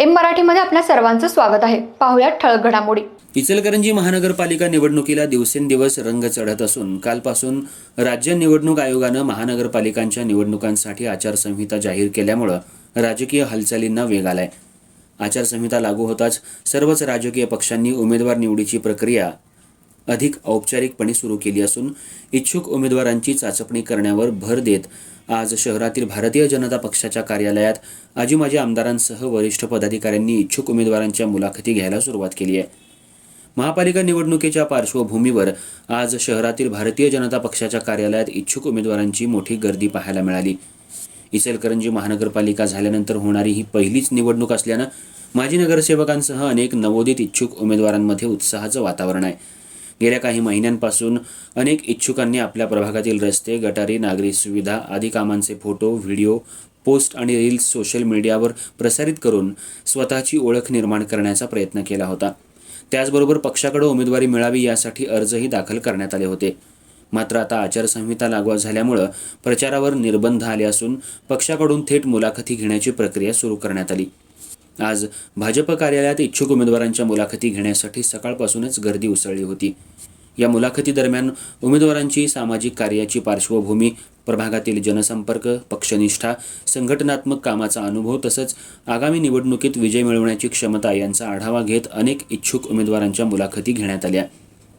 M मराठीमध्ये आपल्या सर्वांचं स्वागत आहे. पाहुयात ठळक घडामोडी. इचलकरंजी महानगरपालिका निवडणुकीला दिवसेंदिवस रंग चढत असून कालपासून राज्य निवडणूक आयोगानं महानगरपालिकांच्या निवडणुकांसाठी आचारसंहिता जाहीर केल्यामुळं राजकीय हालचालींना वेग आलाय. आचारसंहिता लागू होताच सर्वच राजकीय पक्षांनी उमेदवार निवडीची प्रक्रिया अधिक औपचारिकपणे सुरू केली असून इच्छुक उमेदवारांची चाचपणी करण्यावर भर देत आज शहरातील भारतीय जनता पक्षाच्या कार्यालयात आजी माजी आमदारांसह वरिष्ठ पदाधिकाऱ्यांनी इच्छुक उमेदवारांच्या मुलाखती घ्यायला सुरुवात केली आहे. महापालिका निवडणुकीच्या पार्श्वभूमीवर आज शहरातील भारतीय जनता पक्षाच्या कार्यालयात इच्छुक उमेदवारांची मोठी गर्दी पाहायला मिळाली. इचलकरंजी महानगरपालिका झाल्यानंतर होणारी ही पहिलीच निवडणूक असल्यानं माजी नगरसेवकांसह अनेक नवोदित इच्छुक उमेदवारांमध्ये उत्साहाचं वातावरण आहे. गेल्या काही महिन्यांपासून अनेक इच्छुकांनी आपल्या प्रभागातील रस्ते गटारी नागरी सुविधा आदी कामांचे फोटो व्हिडिओ पोस्ट आणि रील्स सोशल मीडियावर प्रसारित करून स्वतःची ओळख निर्माण करण्याचा प्रयत्न केला होता. त्याचबरोबर पक्षाकडे उमेदवारी मिळावी यासाठी अर्जही दाखल करण्यात आले होते. मात्र आता आचारसंहिता लागू झाल्यामुळं प्रचारावर निर्बंध आले असून पक्षाकडून थेट मुलाखती घेण्याची प्रक्रिया सुरू करण्यात आली. आज भाजप कार्यालयात इच्छुक उमेदवारांच्या मुलाखती घेण्यासाठी सकाळपासूनच गर्दी उसळली होती. या मुलाखतीदरम्यान उमेदवारांची सामाजिक कार्याची पार्श्वभूमी प्रभागातील जनसंपर्क पक्षनिष्ठा संघटनात्मक कामाचा अनुभव तसंच आगामी निवडणुकीत विजय मिळवण्याची क्षमता यांचा आढावा घेत अनेक इच्छुक उमेदवारांच्या मुलाखती घेण्यात आल्या.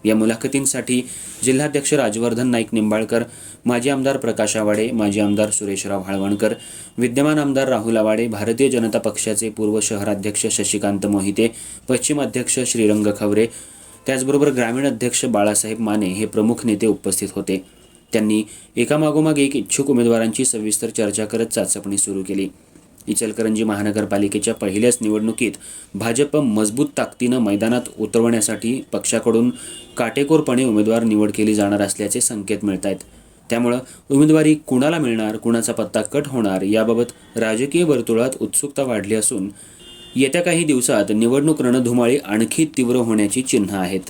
या मुलाखतींसाठी जिल्हाध्यक्ष राजवर्धन नाईक निंबाळकर माजी आमदार प्रकाश आवाडे माजी आमदार सुरेशराव हाळवणकर विद्यमान आमदार राहुल आवाडे भारतीय जनता पक्षाचे पूर्व शहराध्यक्ष शशिकांत मोहिते पश्चिम अध्यक्ष श्रीरंग खवरे त्याचबरोबर ग्रामीण अध्यक्ष बाळासाहेब माने हे प्रमुख नेते उपस्थित होते. त्यांनी एकामागोमाग एक इच्छुक उमेदवारांची सविस्तर चर्चा करत चाचपणी सुरू केली. इचलकरंजी महानगरपालिकेच्या पहिल्याच निवडणुकीत भाजप मजबूत ताकदीनं मैदानात उतरवण्यासाठी पक्षाकडून काटेकोरपणे उमेदवार निवड केली जाणार असल्याचे संकेत मिळत आहेत त्यामुळं उमेदवारी कुणाला मिळणार कुणाचा पत्ता कट होणार याबाबत राजकीय वर्तुळात उत्सुकता वाढली असून येत्या काही दिवसात निवडणूक रणधुमाळी आणखी तीव्र होण्याची चिन्ह आहेत.